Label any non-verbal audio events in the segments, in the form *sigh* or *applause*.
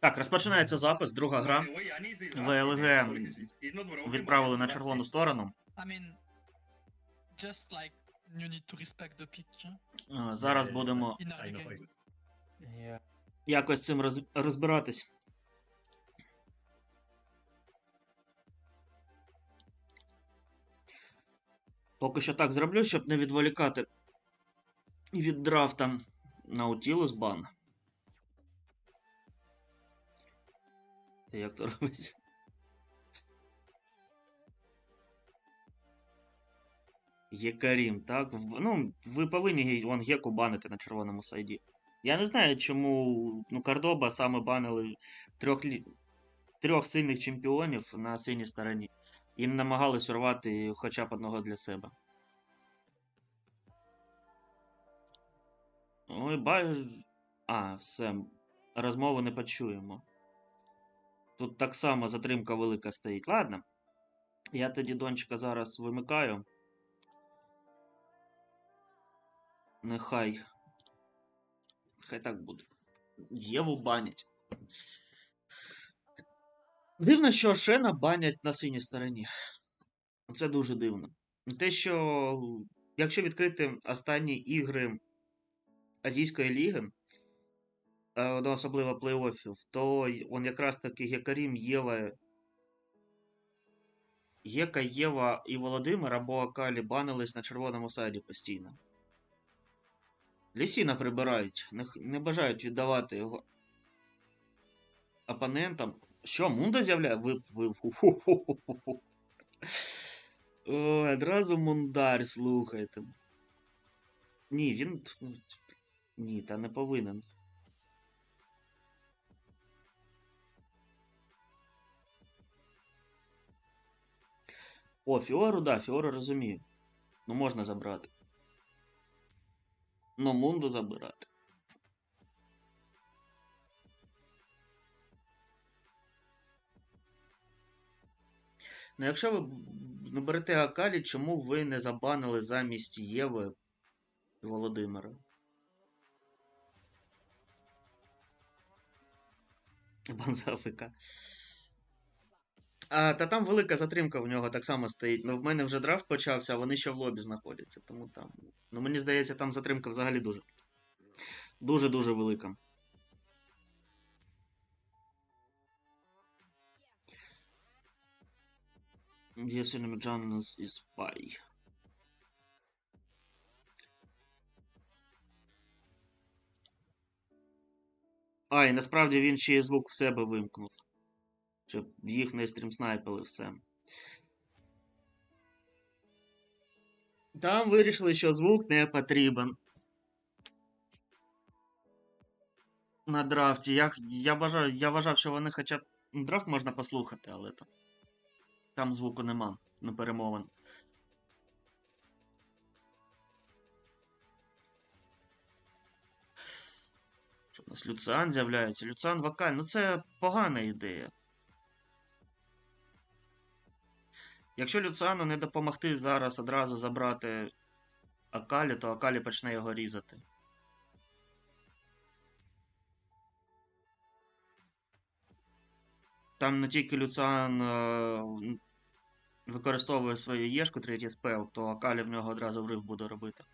Так, розпочинається запис, друга гра. ВЛГ Відправили на червону сторону. Зараз будемо якось з цим роз... розбиратись. Поки що так зроблю, щоб не відволікати від драфта Nautilus бан. Як то робиться? Єкарім, так? В- Ну, ви повинні вон геку банити на червоному сайді. Я не знаю, чому ну, Кордоба саме банили трьох, трьох сильних чемпіонів на синій стороні. І не намагались урвати хоча б одного для себе. Ой, ба... А, все. Розмову не почуємо. Тут так само затримка велика стоїть. Ладно. Я тоді дончика зараз вимикаю. Нехай. Хай так буде. Єву банять. Дивно, що Шена банять на синій стороні. Це дуже дивно. Те, що якщо відкрити останні ігри Азійської ліги, е, ну, особливо плей-оффів, то он якраз таки Гекарім, Єва. Єка, Єва і Володимир або Акалі банились на червоному сайді постійно. Лісіна прибирають, не, бажають віддавати його опонентам. Що, Мунда з'являє? Ви, ви. Ой, одразу Мундар, слухайте. Ні, він. ну, Ні, та не повинен. О, Фіору, да, Фіору розумію. Ну можна забрати. Ну, Мунду забирати. Ну, якщо ви ну, берете Акалі, чому ви не забанили замість Єви і Володимира? Бан за. А, та там велика затримка в нього так само стоїть. Ну, в мене вже драфт почався, а вони ще в лобі знаходяться. Тому там. Ну, мені здається, там затримка взагалі дуже. Дуже-дуже велика. Yes, Janus is spy. А, і насправді він ще й звук в себе вимкнув. Щоб їх не стрім снайпили все. Там вирішили, що звук не потрібен. На драфті. Я, я, вважав, я вважав, що вони хоча б. ну, Драфт можна послухати, але то. Там звуку нема на перемовин. Що у нас Люциан з'являється? Люциан вокаль. Ну це погана ідея. Якщо Люциану не допомогти зараз одразу забрати Акалі, то Акалі почне його різати. Там не тільки Люциан е, використовує свою єшку, третій спел, то Акалі в нього одразу врив буде робити.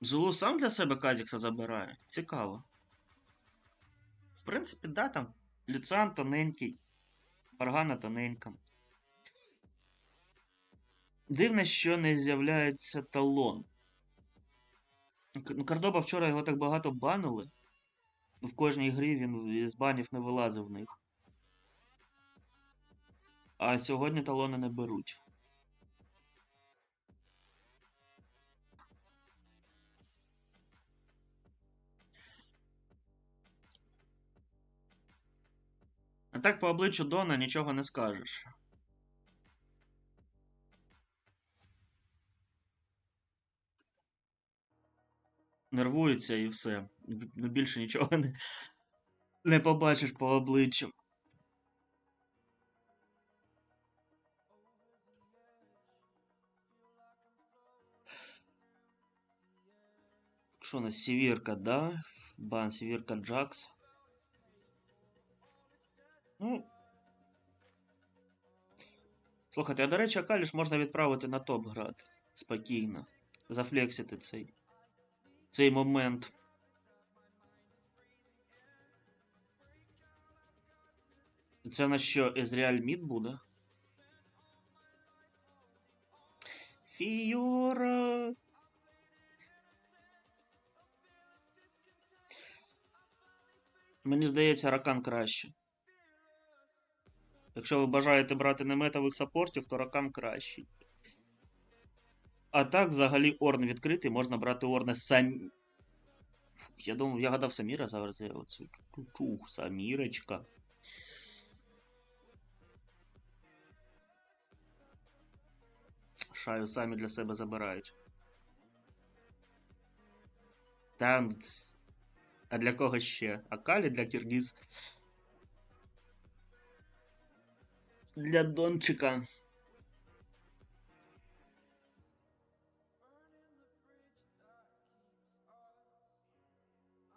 Зулу сам для себе Казікса забирає. Цікаво. В принципі, да, там Люциан тоненький, Паргана тоненька. Дивно, що не з'являється талон. К- Ну, вчора його так багато банили. В кожній грі він з банів не вилазив в них. А сьогодні талони не беруть. Так по обличчю Дона нічого не скажеш. Нервується і все. Ну, більше нічого не, не побачиш по обличчю. Що у нас? Сівірка, да? Бан, Сівірка Джакс. Ну. Слухайте, а до речі, Акаліш можна відправити на топ грати. Спокійно. Зафлексити цей. Цей момент. Це на що Езріаль Мід буде? Фіора. Мені здається, Ракан краще. Якщо ви бажаєте брати неметових саппортів, то Ракан кращий. А так, взагалі, Орн відкритий, можна брати Орна сам. Я думав, я гадав Саміра зараз. я чух, Самірочка. Шаю самі для себе забирають. Та. А для кого ще? Акалі для Киргиз. Для Дончика.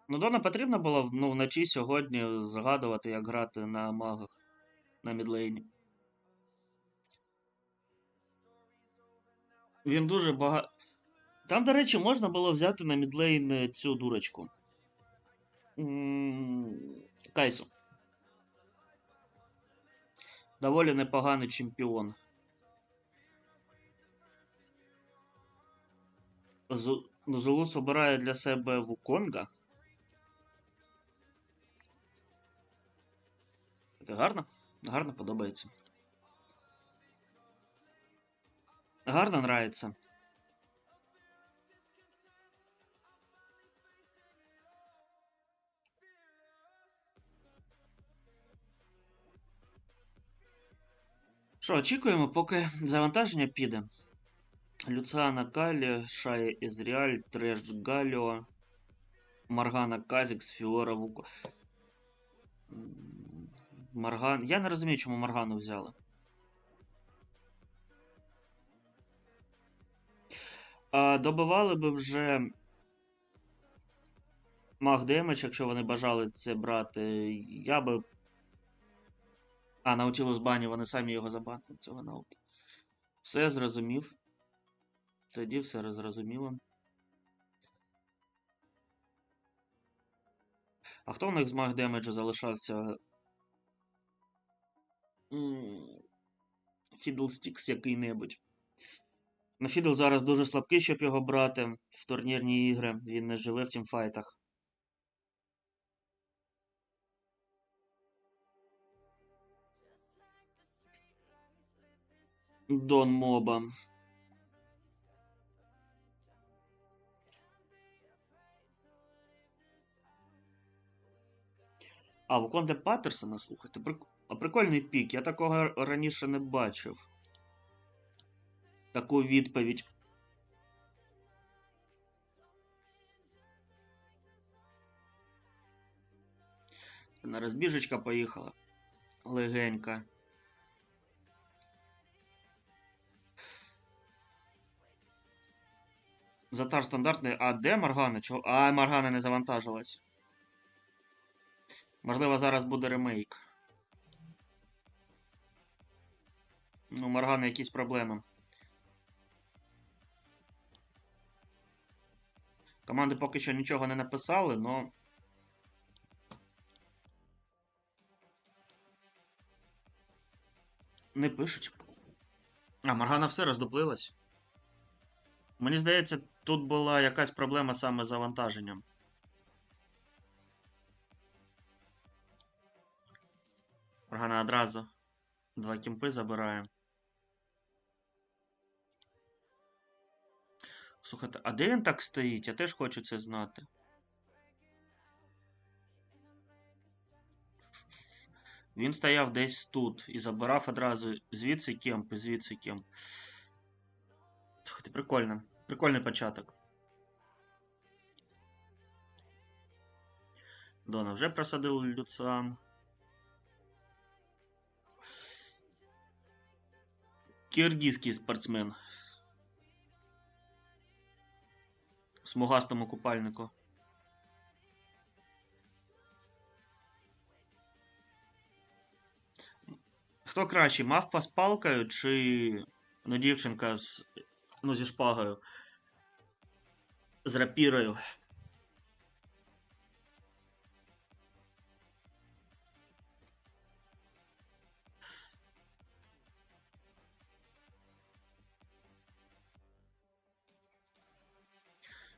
Ну, Дона потрібно було ну, вночі сьогодні згадувати, як грати на магах на мідлейні. Він дуже багато. Там, до речі, можна було взяти на мідлейн цю дурочку. Кайсу. Доволі непоганий чемпіон. Зу- Зулус обирає для себе Вуконга. Це гарно? Гарно подобається. Гарно нравится. Що, очікуємо, поки завантаження піде. Люциана Калі, Шая Езріаль, Треш Галіо, Маргана Казікс, Фіора Вуко. Марган. Я не розумію, чому Маргану взяли. А, добивали би вже Маг Демедж, якщо вони бажали це брати. Я би. А, Наутілус бані, вони самі його забанили, цього наут. Все зрозумів. Тоді все зрозуміло. А хто в них з Маг Демеджу залишався? Фідлстікс який-небудь. Ну, Фідл зараз дуже слабкий, щоб його брати в турнірні ігри. Він не живе в тімфайтах. Дон Моба. А, Вуконде Паттерсона, слухайте, прик... прикольний пік. Я такого раніше не бачив. Таку відповідь. На розбіжечка поїхала. Легенька. Затар стандартний. А де Маргана? Чого? А, Маргана не завантажилась. Можливо, зараз буде ремейк. Ну, Маргана якісь проблеми. Команди поки що нічого не написали, но. Не пишуть. А, Маргана все роздуплилась. Мені здається, тут була якась проблема саме з завантаженням. Маргана одразу. Два кімпи забирає. Слухайте, а де він так стоїть? Я теж хочу це знати. Він стояв десь тут і забирав одразу звідси кемп і звідси кемп. Слухайте, прикольно. Прикольний початок. Дона вже просадив Люциан. Киргизький спортсмен. смугастому купальнику. Хто кращий, мавпа з палкою чи ну, дівчинка з, ну, зі шпагою? З рапірою.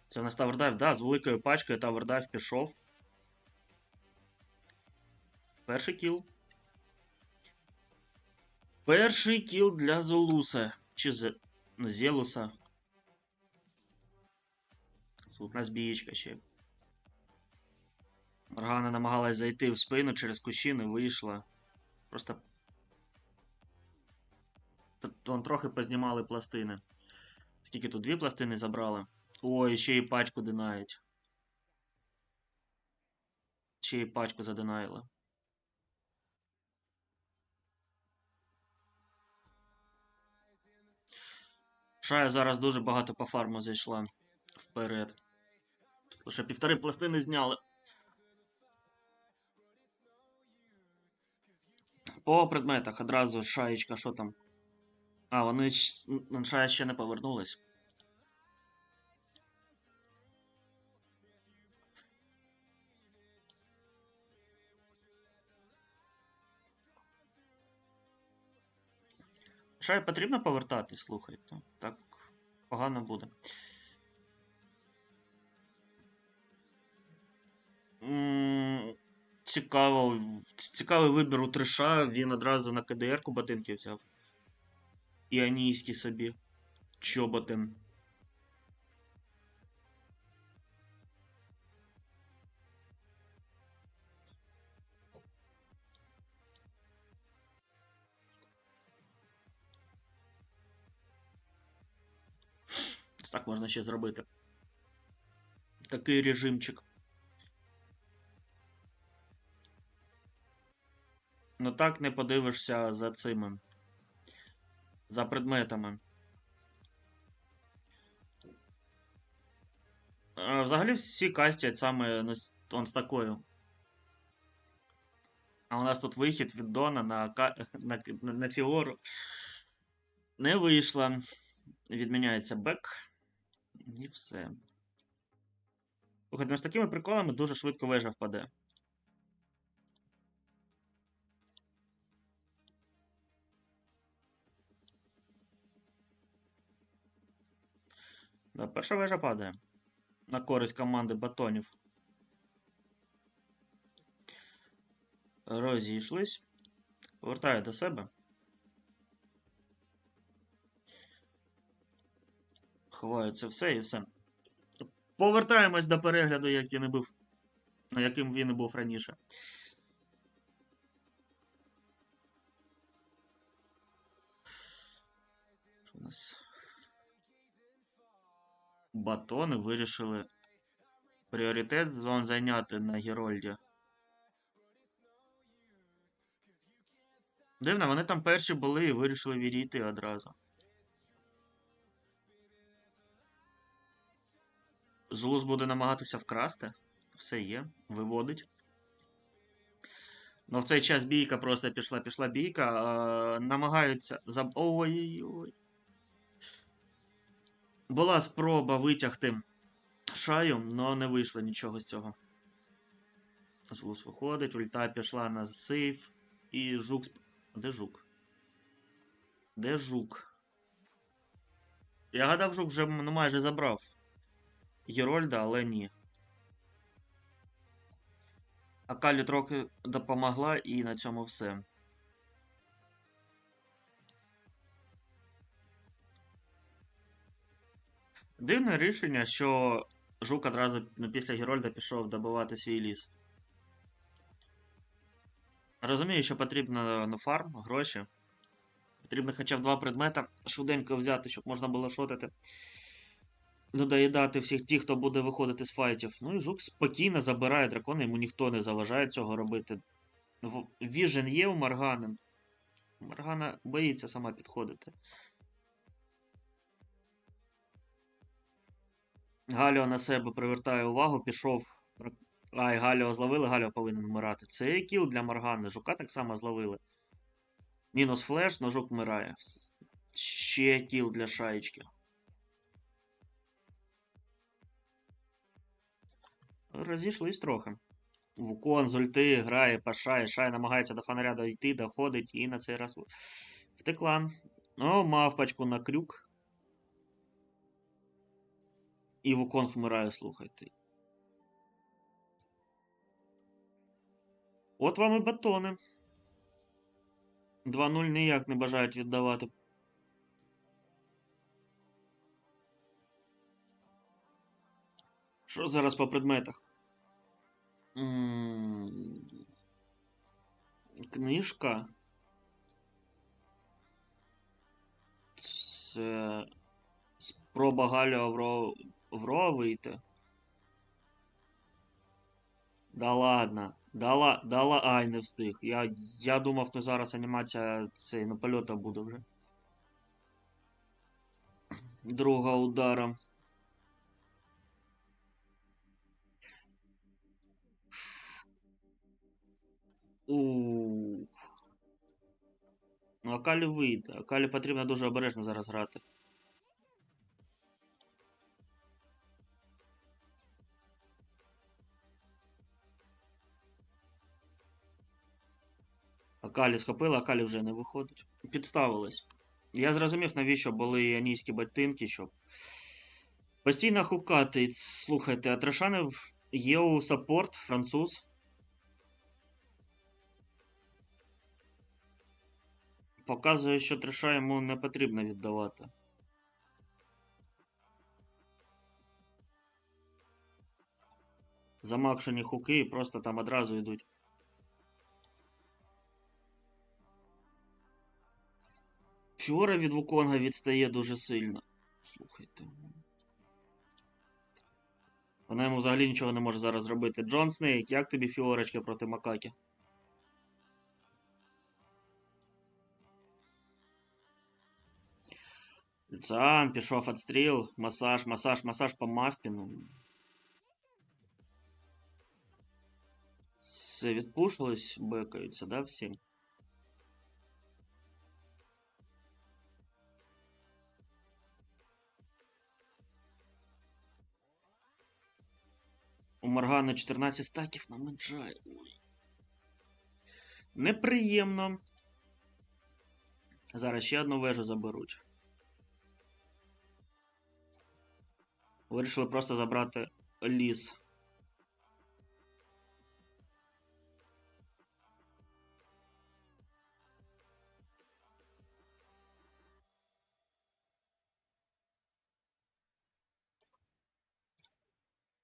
Це у нас Тавердайв, да, з великою пачкою Тавердайв пішов. Перший кіл. Перший кіл для Золуса. Чи Зелуса. Тут у нас бієчка ще. Моргана намагалась зайти в спину через кущі, не вийшла. Просто. Тут трохи познімали пластини. Скільки тут дві пластини забрали? Ой, ще і пачку динають. Ще і пачку задинаїли. Шая зараз дуже багато по фарму зайшла вперед. Лише півтори пластини зняли. По предметах одразу шаєчка, що там? А, вони шая ще не повернулись. Шай потрібно повертати, слухайте. Так погано буде. Цікаво. Цікавий вибір у Триша. Він одразу на КДР-ку ботинки взяв. І анійські собі. Чоботи. Можна ще зробити. Такий режимчик. Ну так не подивишся за цими. За предметами. Взагалі всі кастять саме он з такою. А у нас тут вихід від Дона на, на, на, на Фіору. Не вийшло. Відміняється бек. І все. Слухайте, ну з такими приколами дуже швидко вежа впаде. Да, перша вежа падає. На користь команди батонів. Розійшлись. Повертаю до себе. Ховаю це все і все. Повертаємось до перегляду, як він і був. Яким він був раніше. Що у нас? Батони вирішили пріоритет зон зайняти на Герольді. Дивно, вони там перші були і вирішили відійти одразу. Зулус буде намагатися вкрасти. Все є, виводить. Ну в цей час бійка просто пішла, пішла бійка. А, намагаються за. Ой-ой-ой. Була спроба витягти шаю, але не вийшло нічого з цього. Зулус виходить, ульта пішла на сейф. І жук. Де жук? Де жук? Я гадав, жук вже ну, майже забрав Герольда, але ні. Акалі трохи допомогла і на цьому все. Дивне рішення, що Жук одразу після Герольда пішов добивати свій ліс. Розумію, що потрібно ну, фарм, гроші. Потрібно хоча б два предмета швиденько взяти, щоб можна було шотити. Додоїдати всіх тих, хто буде виходити з файтів. Ну і жук спокійно забирає дракона, йому ніхто не заважає цього робити. Віжен є у Маргани. Маргана боїться сама підходити. Галіо на себе привертає увагу, пішов. Ай, Галіо зловили, Галіо повинен вмирати. Це кіл для Моргани. Жука так само зловили. Мінус флеш, но жук вмирає. Ще кіл для шаєчки. Розійшлись трохи. Вукон з ульти грає по Шай. Намагається до фонаря дойти, доходить і на цей раз втекла. О, мавпочку на крюк. І Вукон вмирає, слухайте. От вам і батони. 2-0 ніяк не бажають віддавати. Що зараз по предметах? Книжка. Це спроба Галя Вро... Вро вийти. Да ладно. Да, ла... да ла... Ай, не встиг. Я, я думав, то зараз анімація цей на польота буде вже. Друга удара. Ну, Акалі вийде. Акалі потрібно дуже обережно зараз грати. Акалі схопила, Акалі вже не виходить. Підставилась. Я зрозумів, навіщо були іонійські ботинки, щоб постійно хукати. Слухайте, а Трешанов є у саппорт, француз. Показує, що треша йому не потрібно віддавати. Замакшені хуки і просто там одразу йдуть. Фіора від Вуконга відстає дуже сильно. Слухайте. Вона йому взагалі нічого не може зараз зробити. Джон Снейк, як тобі фіорочки проти Макакі? Люциан, пішов отстріл, масаж, масаж, масаж по Мафпіну. Все відпушилось, бекаються, да, всі? У Моргана 14 стаків на Меджай. Ой. Неприємно. Зараз ще одну вежу заберуть. Вирішили просто забрати ліс.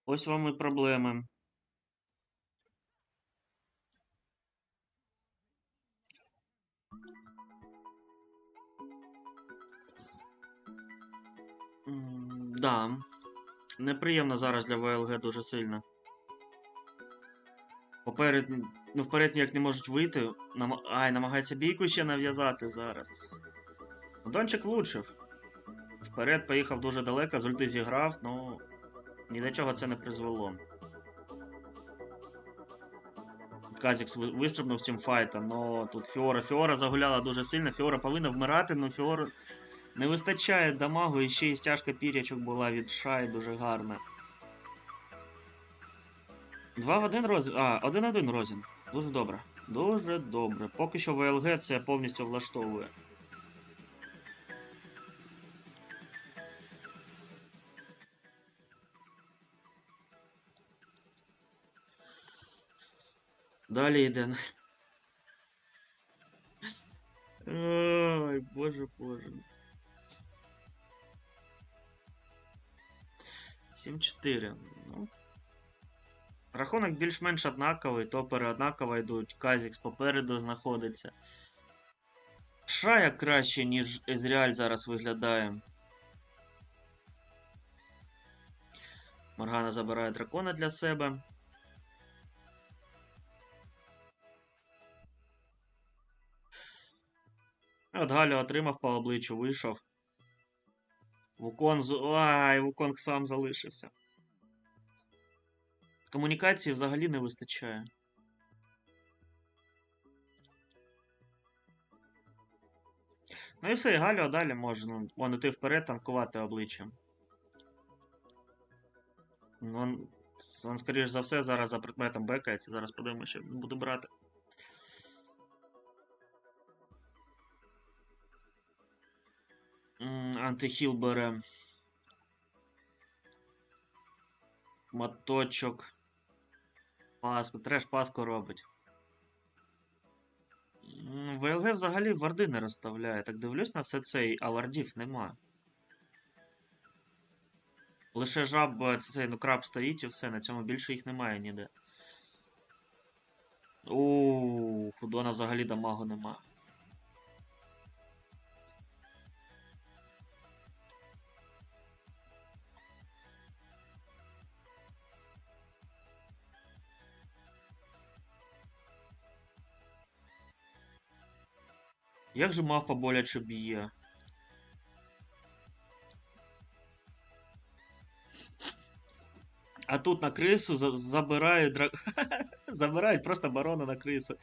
Ось вам і проблеми. М, Да. Неприємно зараз для ВЛГ дуже сильно. Поперед. Ну, вперед ніяк не можуть вийти. Нам... Ай, намагається бійку ще нав'язати зараз. Ну, Дончик влучив. Вперед поїхав дуже далеко, з ульти зіграв, ну. Ні до чого це не призвело. Казікс вистрибнув з цим файтом, но тут Фіора. Фіора загуляла дуже сильно. Фіора повинна вмирати, но Фіора не вистачає дамагу, і ще й стяжка пірячок була від Шай дуже гарна. 2 в 1 розін. А, 1-1 розін. Дуже добре. Дуже добре. Поки що ВЛГ це повністю влаштовує. Далі йде. Ой, боже, боже. 7-4. Ну. Рахунок більш-менш однаковий, топери однаково йдуть, Казікс попереду знаходиться. Шая краще, ніж Езріаль зараз виглядає. Моргана забирає дракона для себе. От Галя отримав по обличчю, вийшов. Вукон. Ай, Вуконг сам залишився. Комунікації взагалі не вистачає. Ну і все, і Галю, а далі може. Ну, вон іти вперед, танкувати обличчям. Ну, он, скоріш за все, зараз за предметом бекається. Зараз подивимося, що буде брати. Антихіл бере. Моточок. Паску. Треш паску робить. ВЛГ взагалі варди не розставляє. Так дивлюсь на все це, а вардів нема. Лише жаб, цей, ну краб стоїть і все, на цьому більше їх немає ніде. У Худона взагалі дамагу нема. Як же мавпа боляче б'є? А тут на крису за- забирають дра... *laughs* забирають просто барона на крису.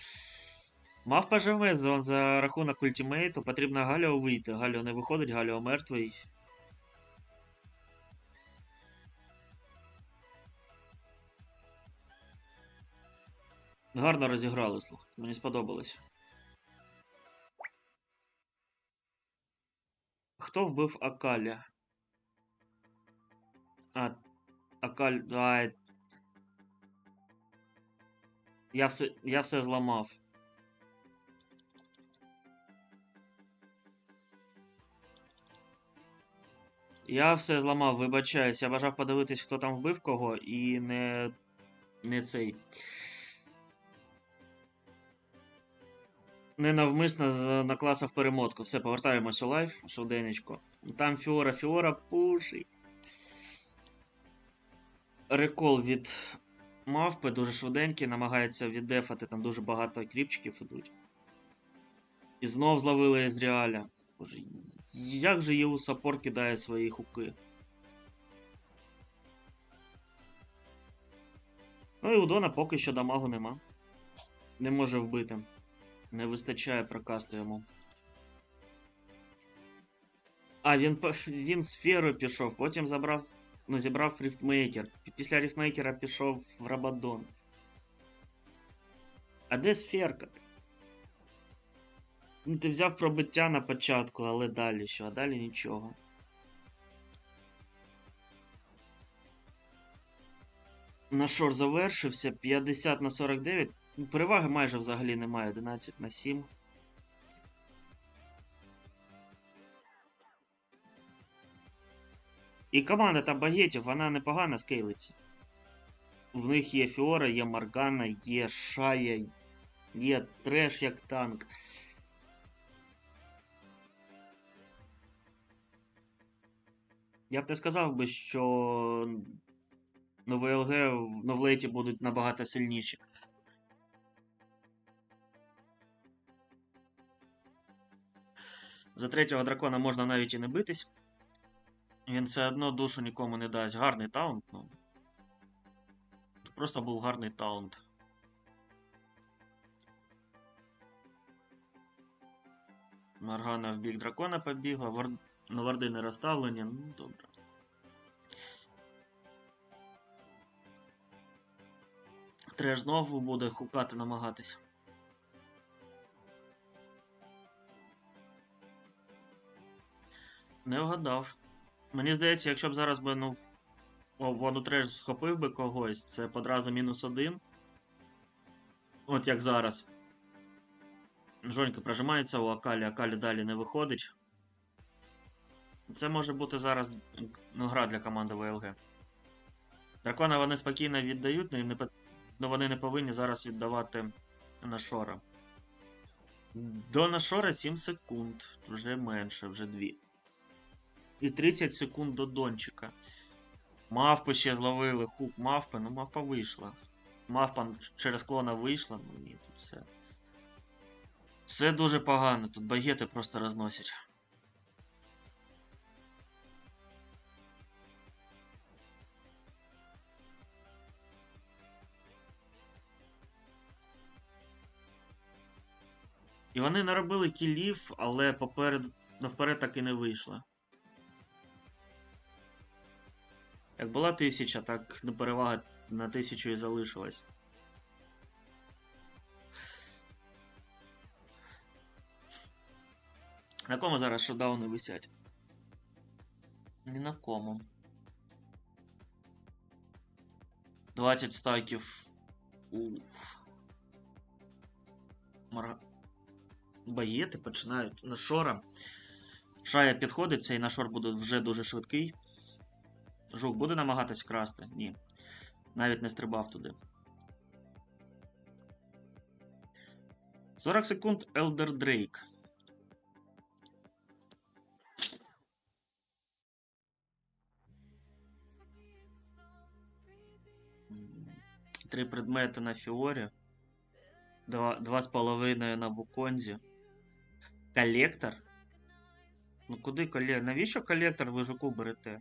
Мавпа живе за, за рахунок ультимейту, потрібно Галіо вийти. Галіо не виходить, Галіо мертвий. Гарно розіграли, слухайте, мені сподобалось. Хто вбив Акаля? А, Акаль. Ай. Я все, я все зламав. Я все зламав, вибачаюсь. Я бажав подивитись, хто там вбив кого, і не. не цей. Ненавмисно накласав перемотку. Все, повертаємось у лайв, швиденечко. Там Фіора, Фіора пушить. Рекол від мавпи дуже швиденький, намагається віддефати, там дуже багато кріпчиків ідуть. І знов зловили Езріаля. Боже, як же Єу саппорт кидає свої хуки. Ну і у Дона поки що дамагу нема. Не може вбити. Не вистачає прокасту йому. А, він, він сферу пішов, потім забрав. Ну, зібрав ріфтмейкер. Після ріфтмейкера пішов в Рабадон. А де сферка? Ну, ти взяв пробиття на початку, але далі що? А далі нічого. Нашор завершився. 50 на 49. Ну, Переваги майже взагалі немає. 11 на 7. І команда та багетів, вона непогано скейлиться. В них є Фіора, є Маргана, є Шая, є треш як танк. Я б не сказав би, що ну, ВЛГ в новлеті будуть набагато сильніші. За третього дракона можна навіть і не битись. Він все одно душу нікому не дасть. Гарний таунт, ну. Просто був гарний таунт. Маргана в бік дракона побігла, вар... ну, варди не розставлені, ну добре. Треш знову буде хукати намагатись. Не вгадав. Мені здається, якщо б зараз би, ну, о, воду треш схопив би когось, це б одразу мінус один. От як зараз. Жонька прожимається у Акалі, Акалі далі не виходить. Це може бути зараз ну, гра для команди ВЛГ. Дракона вони спокійно віддають, ну, не, пот- ну, вони не повинні зараз віддавати Нашора. До Нашора 7 секунд. Вже менше, вже 2 і 30 секунд до Дончика. Мавпи ще зловили хук мавпи, ну мавпа вийшла. Мавпа через клона вийшла, ну ні, тут все. Все дуже погано, тут багети просто розносять. І вони наробили кілів, але поперед навперед так і не вийшло. Як була тисяча, так до перевага на тисячу і залишилась. На кому зараз шодауни висять? Ні на кому. 20 стаків. Уф. Мар... Багети починають на шора. Шая підходить, цей нашор буде вже дуже швидкий. Жук буде намагатись красти? Ні. Навіть не стрибав туди. 40 секунд Елдер Дрейк. Три предмети на Фіорі. Два, два з половиною на Вуконзі. Колектор? Ну куди колектор? Навіщо колектор ви жуку берете?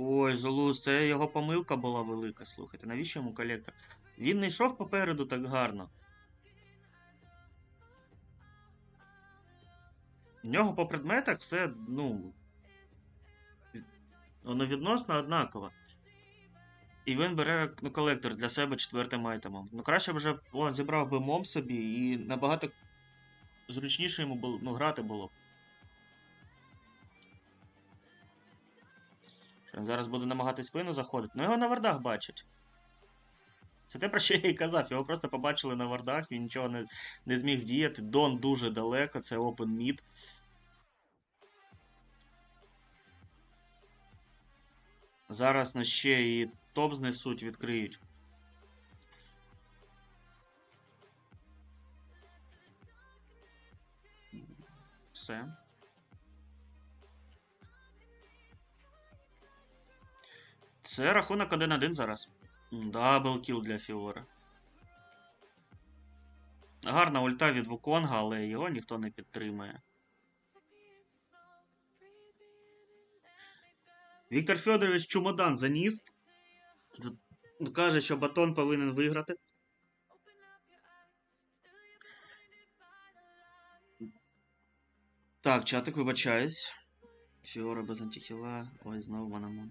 Ой, Зулус, це його помилка була велика, слухайте. Навіщо йому колектор? Він не йшов попереду так гарно. В нього по предметах все, ну. Воно відносно однаково. І він бере ну, колектор для себе четвертим айтемом. Ну краще б вже он, зібрав би мом собі і набагато зручніше йому було, ну, грати було. б. Він зараз буде намагатись спину заходити. Ну його на вардах бачать. Це те, про що я і казав. Його просто побачили на вардах, він нічого не, не зміг діяти. Дон дуже далеко, це open mid. Зараз ну, ще і топ знесуть, відкриють. Все. Це рахунок 1-1 зараз. Дабл кіл для Фіора. Гарна ульта від Вуконга, але його ніхто не підтримує. Віктор Федорович чумодан заніс. Каже, що батон повинен виграти. Так, чатик, вибачаюсь. Фіора без антихіла. Ой, знову Манаман.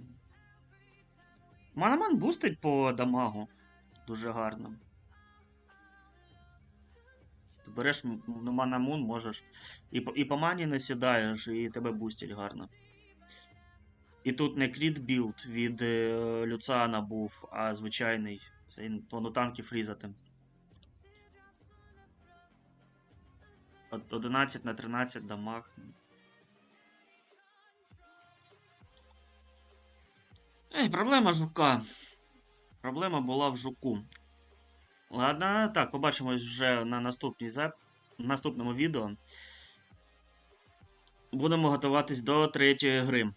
Манаман бустить по дамагу. Дуже гарно. Ти береш ну, Манамун, можеш. І по, і по мані не сідаєш, і тебе бустять гарно. І тут не кріт білд від е, Люцана був, а звичайний. Це воно фрізати. 11 на 13 дамаг. Ей, проблема жука. Проблема була в жуку. Ладно, так, побачимось вже на наступній зап... наступному відео. Будемо готуватись до третьої гри.